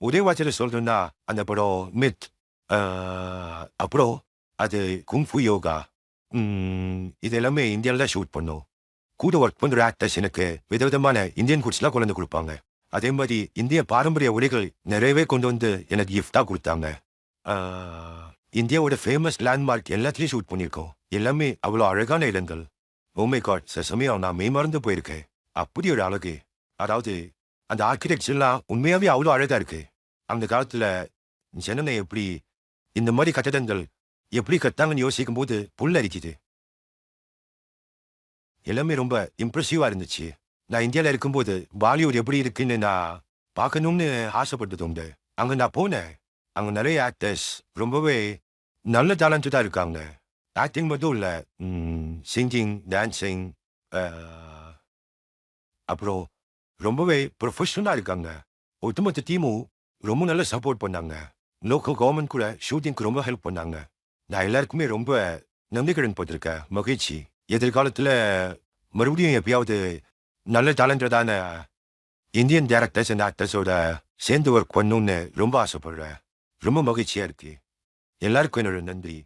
ஒரே வார்த்தையில் சொல்றேன்னா அந்த படம் மித் அப்புறம் அது குங்ஃபு யோகா ம், இது எல்லாமே இந்தியாவில் தான் ஷூட் பண்ணோம் கூட ஒர்க் பண்ற ஆக்டர்ஸ் எனக்கு விதவிதமான இந்தியன் குட்ஸ்லாம் கொண்டு வந்து கொடுப்பாங்க அதே மாதிரி இந்திய பாரம்பரிய உடைகள் நிறையவே கொண்டு வந்து எனக்கு gift-ஆ கொடுத்தாங்க இந்தியாவோட ஃபேமஸ் லேண்ட்மார்க் எல்லாத்துலயும் ஷூட் பண்ணியிருக்கோம் எல்லாமே அவ்வளோ அழகான இடங்கள் ஓமே காட் சில சமயம் நான் மெய்மறந்து போயிருக்கேன் அப்படி ஒரு அழகு அதாவது அந்த ஆர்கிடெக்ட்ஸ் எல்லாம் உண்மையாவே அவ்வளோ அழகாக இருக்கு. அந்த காலத்துல ஜனனை எப்படி இந்த மாதிரி கட்டடங்கள் எப்படி கட்டாங்கன்னு யோசிக்கும் போது புல் அரிக்குது. எல்லாமே ரொம்ப இம்ப்ரெசிவாக இருந்துச்சு. நான் இந்தியாவில் இருக்கும்போது பாலிவுட் எப்படி இருக்குன்னு நான் பார்க்கணும்னு ஆசைப்பட்டது உண்டு. அங்க நான் போனேன். அங்க நிறைய ஆக்டர்ஸ் ரொம்பவே நல்ல டேலண்டடா இருக்காங்க. ஆக்டிங் மட்டும் இல்லை சிங்கிங் டான்சிங் அப்புறம் ரொம்பவே ப்ரொஃபஷனலாக இருக்காங்க. ஒட்டுமொத்த டீமும் ரொம்ப நல்லா சப்போர்ட் பண்ணாங்க. லோக்கல் கவர்மெண்ட் கூட ஷூட்டிங்க்கு ரொம்ப ஹெல்ப் பண்ணாங்க. நான் எல்லாருக்குமே ரொம்ப நம்பிக்கைடன் போட்டிருக்கேன். மகிழ்ச்சி. எதிர்காலத்துல மறுபடியும் எப்பயாவது நல்ல டேலண்டடான இந்தியன் டேரக்டர்ஸ் அண்ட் ஆக்டர்ஸோட சேர்ந்து ஒர்க் பண்ணணும்னு ரொம்ப ஆசைப்படுறேன். ரொம்ப மகிழ்ச்சியா இருக்கு. எல்லாருக்கும் என்னோட நன்றி.